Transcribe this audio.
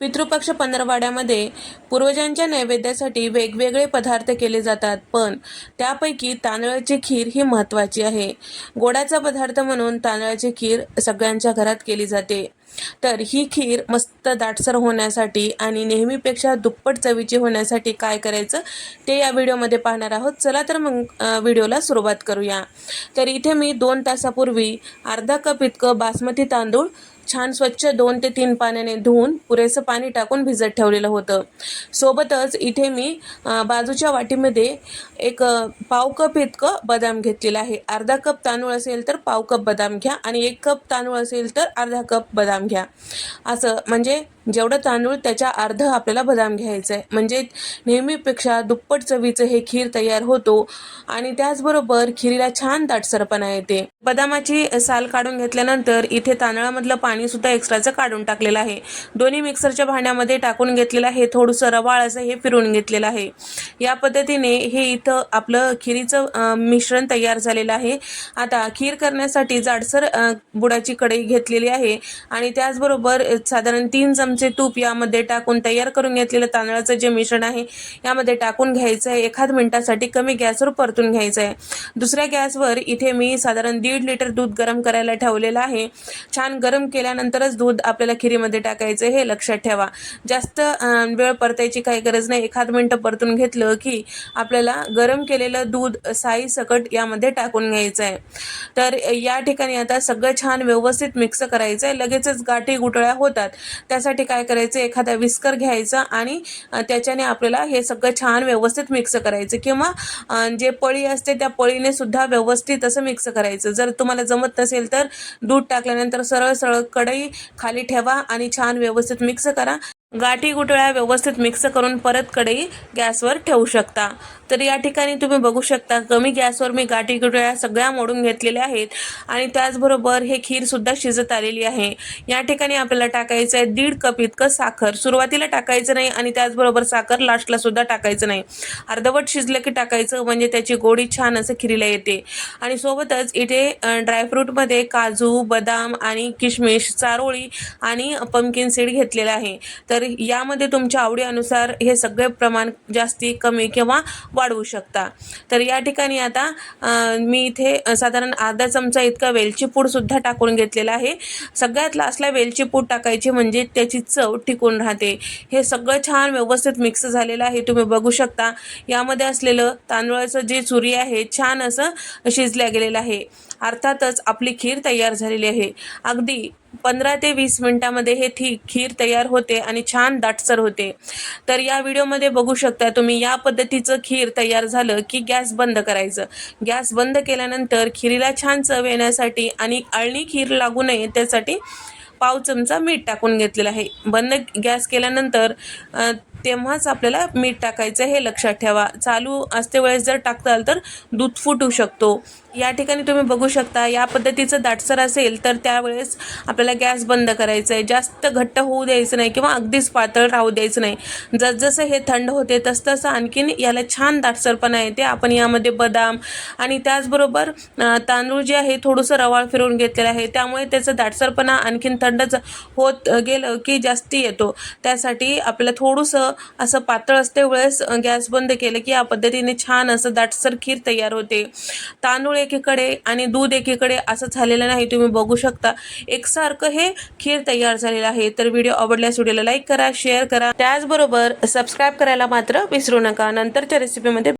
पितृपक्ष पंधरवाड्यामध्ये पूर्वजांच्या नैवेद्यासाठी वेगवेगळे पदार्थ केले जातात पण त्यापैकी तांदळाची खीर ही महत्त्वाची आहे. गोडाचा पदार्थ म्हणून तांदळाची खीर सगळ्यांच्या घरात केली जाते. तर ही खीर मस्त दाटसर होण्यासाठी आणि नेहमीपेक्षा दुप्पट चवीची होण्यासाठी काय करायचं ते या व्हिडिओमध्ये पाहणार आहोत. चला तर मग व्हिडिओला सुरुवात करूया. तर इथे मी दोन तासापूर्वी अर्धा कप इतकं बासमती तांदूळ छान स्वच्छ दोन ते तीन पाण्याने धुवून पुरेसं पाणी टाकून भिजत ठेवलेलं होतं. सोबतच इथे मी बाजूच्या वाटीमध्ये एक पाव कप इतकं बदाम घेतलेलं आहे. अर्धा कप तांदूळ असेल तर पाव कप बदाम घ्या आणि एक कप तांदूळ असेल तर अर्धा कप बदाम घ्या. असं म्हणजे जेवढं तांदूळ त्याच्या अर्ध आपल्याला बदाम घ्यायचं आहे. म्हणजे नेहमीपेक्षा दुप्पट चवीचं हे खीर तयार होतो आणि त्याचबरोबर खिरीला छान दाटसरपणा येते. बदामाची साल काढून घेतल्यानंतर इथे तांदळामधलं पाणी सुद्धा एक्स्ट्राचं काढून टाकलेलं आहे. दोन्ही मिक्सरच्या भांड्यामध्ये टाकून घेतलेलं आहे. थोडंसं रवाळ असं हे फिरून घेतलेलं आहे. या पद्धतीने हे इथं आपलं खिरीचं मिश्रण तयार झालेलं आहे. आता खीर करण्यासाठी जाडसर बुडाची कढई घेतलेली आहे. आणि त्याचबरोबर साधारण तीन चमचे तूप यामध्ये टाकून तयार करून घेतलेलं तांदळाचं जे मिश्रण आहे यामध्ये टाकून घ्यायचं आहे. एखाद मिनिटासाठी कमी गॅसवर परतून घ्यायचं आहे. दुसऱ्या गॅसवर इथे मी साधारण दीड लिटर दूध गरम करायला ठेवलेलं आहे. छान गरम केलं केल्यानंतरच दूध आपल्याला खिरीमध्ये टाकायचं हे लक्षात ठेवा. जास्त वेळ परतायची काही गरज नाही. एखाद मिनटं परतून घेतलं की आपल्याला गरम केलेलं दूध साई सकट यामध्ये टाकून घ्यायचं आहे तर या ठिकाणी आता सगळं छान व्यवस्थित मिक्स करायचं आहे लगेचच गाठी गुटळ्या होतात. त्यासाठी काय करायचं? एखादा विस्कर घ्यायचा आणि त्याच्याने आपल्याला हे सगळं छान व्यवस्थित मिक्स करायचं. किंवा जे पळी असते त्या पळीने सुद्धा व्यवस्थित असं मिक्स करायचं. जर तुम्हाला जमत नसेल तर दूध टाकल्यानंतर सरळ सरळ कढई खाली ठेवा आणि छान व्यवस्थित मिक्स करा. गाठी गुटळ्या व्यवस्थित मिक्स करून परत कढई गॅसवर ठेवू शकता. तर या ठिकाणी तुम्ही बघू शकता कमी गॅसवर मी गाठी गुटळ्या सगळ्या मोडून घेतलेल्या आहेत आणि त्याचबरोबर हे खीरसुद्धा शिजत आलेली आहे. या ठिकाणी आपल्याला टाकायचं आहे दीड कप इतकं साखर. सुरुवातीला टाकायचं नाही आणि त्याचबरोबर साखर लास्टला सुद्धा टाकायचं नाही. अर्धवट शिजलं की टाकायचं म्हणजे त्याची गोडी छान असं खिरीला येते. आणि सोबतच इथे ड्रायफ्रूटमध्ये काजू बदाम आणि किशमिश चारोळी आणि पंकिन सीड घेतलेलं आहे. तर यामध्ये तुमच्या आवडीनुसार हे सगळे प्रमाण जास्ती कमी किंवा वाढवू शकता. तर या ठिकाणी आता मी इथे साधारण अर्धा चमचा इतका वेलची पूडसुद्धा टाकून घेतलेला आहे. सगळ्यात लास्टला वेलची पूड टाकायची म्हणजे त्याची चव टिकून राहते. हे सगळं छान व्यवस्थित मिक्स झालेलं आहे तुम्ही बघू शकता. यामध्ये असलेलं तांदूळाचं जे चुरी आहे छान असं शिजल्या गेलेलं आहे. अर्थातच आपली खीर तयार झालेली आहे. अगदी पंधरा ते वीस मिनटामध्ये हे थी खीर तयार होते आणि छान दाटसर होते. तर या व्हिडिओमध्ये बघू शकता तुम्ही या पद्धतीचं खीर तयार झालं की गॅस बंद करायचं. गॅस बंद केल्यानंतर खिरीला छान चव येण्यासाठी आणि अळणी खीर लागू नये त्यासाठी पाव चमचा मीठ टाकून घेतलेलं आहे. बंद गॅस केल्यानंतर तेव्हाच आपल्याला मीठ टाकायचं हे लक्षात ठेवा. चालू असते वेळेस जर टाकताल तर दूध फुटू शकतो. या ठिकाणी तुम्ही बघू शकता या पद्धतीचं दाटसर असेल तर त्यावेळेस आपल्याला गॅस बंद करायचं आहे. जास्त घट्ट होऊ द्यायचं नाही किंवा अगदीच पातळ राहू द्यायचं नाही. जसजसं हे थंड होते तसतसं आणखीन याला छान दाटसरपणा येते. आपण यामध्ये बदाम आणि त्याचबरोबर तांदूळ जे आहे थोडंसं रवाळ फिरवून घेतलेलं आहे. त्यामुळे त्याचं दाटसरपणा आणखीन थंडच होत गेलं की जास्ती येतो. त्यासाठी आपल्याला थोडंसं असं पातळ असते वेळेस गॅस बंद केलं की या पद्धतीने छान असं दाटसर खीर तयार होते. तांदूळ एकीकडे आणि दूध एकीकडे असं झालेलं नाही तुम्ही बघू शकता. एकसारखं हे खीर तयार झालेलं आहे. तर व्हिडिओ आवडल्यास व्हिडिओला लाईक करा शेअर करा. त्याचबरोबर सबस्क्राईब करायला मात्र विसरू नका. नंतरच्या रेसिपीमध्ये